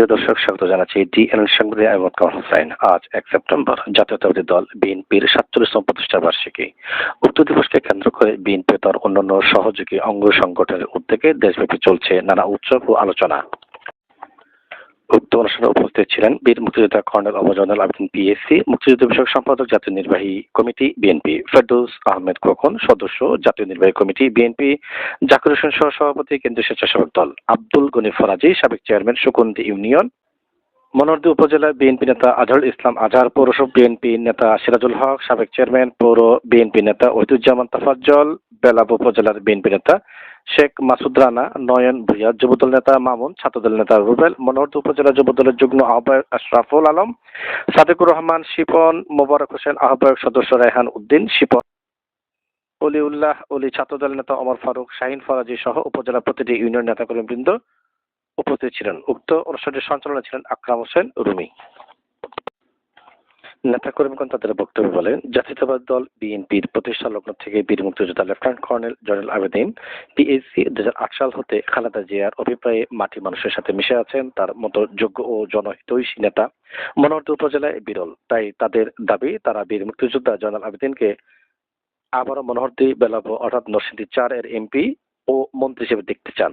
প্রিয় দর্শক, স্বাগত জানাচ্ছি ডিএনএল সংবাদে আহমদ কামাল হোসেন। আজ এক সেপ্টেম্বর, জাতীয়তাবাদী দল বিএনপির সাতচল্লিশতম প্রতিষ্ঠা বার্ষিকী। উক্ত দিবসকে কেন্দ্র করে বিএনপি তার অন্যান্য সহযোগী অঙ্গ সংগঠনের উদ্যোগে দেশব্যাপী চলছে নানা উৎসব ও আলোচনা। উক্ত অনুষ্ঠানে উপস্থিত ছিলেন বীর মুক্তিযোদ্ধা কর্নেল অবজনাল আবেদিন পিএসসি, মুক্তিযুদ্ধ বিষয়ক সম্পাদক জাতীয় নির্বাহী কমিটি বিএনপি, ফেরদৌস আহমেদ খোকন, সদস্য জাতীয় নির্বাহী কমিটি বিএনপি, জাকির হোসেন সহ সভাপতি কেন্দ্রীয় স্বেচ্ছাসেবক দল, আব্দুল গনি ফরাজি, সাবেক চেয়ারম্যান সুকুন্দি ইউনিয়ন মনোহরদী উপজেলা বিএনপি নেতা আজহারুল ইসলাম আজহার, পৌরসভা বিএনপি নেতা সিরাজুল হক, সাবেক চেয়ারম্যান, পৌর বিএনপি নেতা ওহিদুজ্জামান তাফাজ্জল বেলাব উপজেলার বিএনপি নেতা শেখ মাসুদ রানা, নয়ন ভুইয়া, যুবদল নেতা মামুন, ছাত্রদল নেতা রুবেল, মনোহরদী উপজেলা যুবদলের যুগ্ম আহ্বায়ক আশরাফুল আলম, সাদেকুর রহমান, শিপন মোবারক হোসেন, আহ্বায়ক সদস্য রায়হান উদ্দিন, শিপন অলিউল্লাহ অলি, ছাত্রদল নেতা ওমর ফারুক, শাহিন ফরাজি সহ উপজেলা প্রতিটি ইউনিয়ন নেতাকর্মীবৃন্দ উপস্থিত ছিলেন। উক্ত অনুষ্ঠানটির সঞ্চালনা ছিলেন আকরাম হোসেন রুমি। নেতাকর্মীগণ তাদের বক্তব্য বলেন, জাতীয়তাবাদ দল বিএনপির প্রতিষ্ঠা লগ্ন থেকে বীর মুক্তিযোদ্ধা lieutenant colonel Joynul Abedin, PSC দু সাল হতে খালেদা জিয়ার অভিপ্রায়ে মাটি মানুষের সাথে মিশে আছেন তার মতো যোগ্য ও জনহিতৈষী নেতা। মনোহরদী উপজেলায় বিরল, তাই তাদের দাবি, তারা বীর মুক্তিযোদ্ধা জয়নাল আবেদিনকে আবারও মনোহরদী, বেলাব অর্থাৎ নরসিংদী চার এর এমপি ও মন্ত্রী হিসেবে দেখতে চান।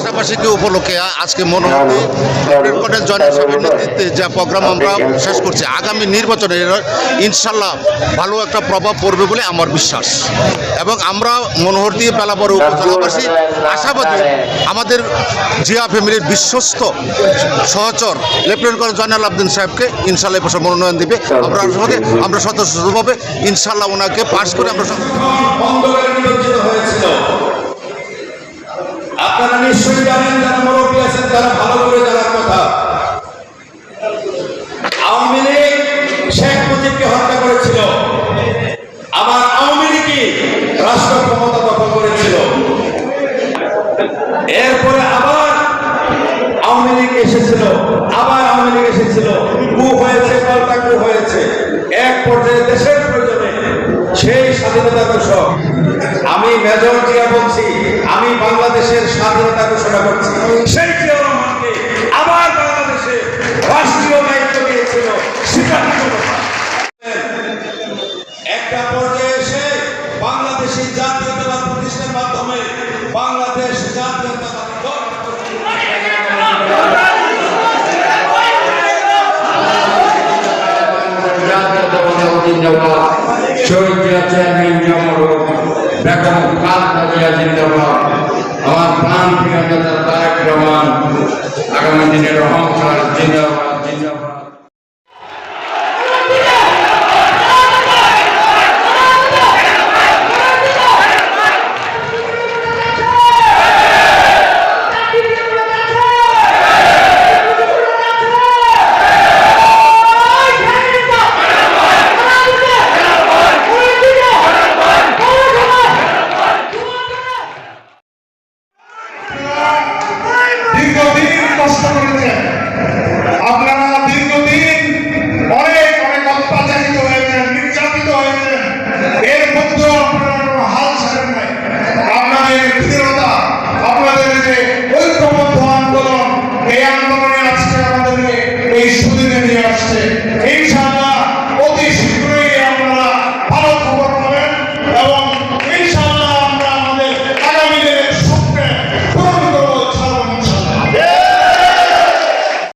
পাশাপাশি উপলক্ষে আজকে মনোহরী কটেল জয়েন্ট সাহেবের নেতৃত্বে যে প্রোগ্রাম আমরা শেষ করছি আগামী নির্বাচনে ইনশাল্লাহ ভালো একটা প্রভাব পড়বে বলে আমার বিশ্বাস এবং আমরা মনোহরদী পেলাবর উপজেলাবাসী আশাবাদী আমাদের জিয়া ফ্যামিলির বিশ্বস্ত সহচর লেফটেন্যান্ট কর্নেল জয়নাল আবদিন সাহেবকে ইনশাল্লাহ এ বছর মনোনয়ন দিবে আমরা আমরা সদস্যভাবে ইনশাল্লাহ ওনাকে পাশ করে আমরা হয়েছিল। আপনারা নিশ্চয়ই জানেন যারা মুরব্বী আছেন, তারা ভালো করে জানার কথা। আওয়ামী লীগ শেখ মুজিবকে হত্যা করেছিল। আবার আওয়ামী লীগই রাষ্ট্র ক্ষমতা দখল করেছিল। এরপরে আবার আওয়ামী লীগ এসেছিল। আবার আওয়ামী লীগ এসেছিল। কু হয়েছে, পাল্টা কু হয়েছে। আমি মেজর জিয়া বলছি আমি বাংলাদেশের স্বাধীনতা ঘোষণা করছি সেই জিয়া রহমানকে আবার বাংলাদেশে রাষ্ট্রীয় দায়িত্ব দিয়েছিল সেটা? একটা পর্যায়ে এসে বাংলাদেশি জাতীয়তাবাদ প্রতিষ্ঠার মাধ্যমে বাংলাদেশ জাতীয়তাবাদী শহীদ চেয়ারম্যান জমর বেগম জিয়া জিন্দাবাদ আমার প্রাণ প্রিয় নেতা তারেক রহমান আগামী দিনের রহমান জিন্দাবাদ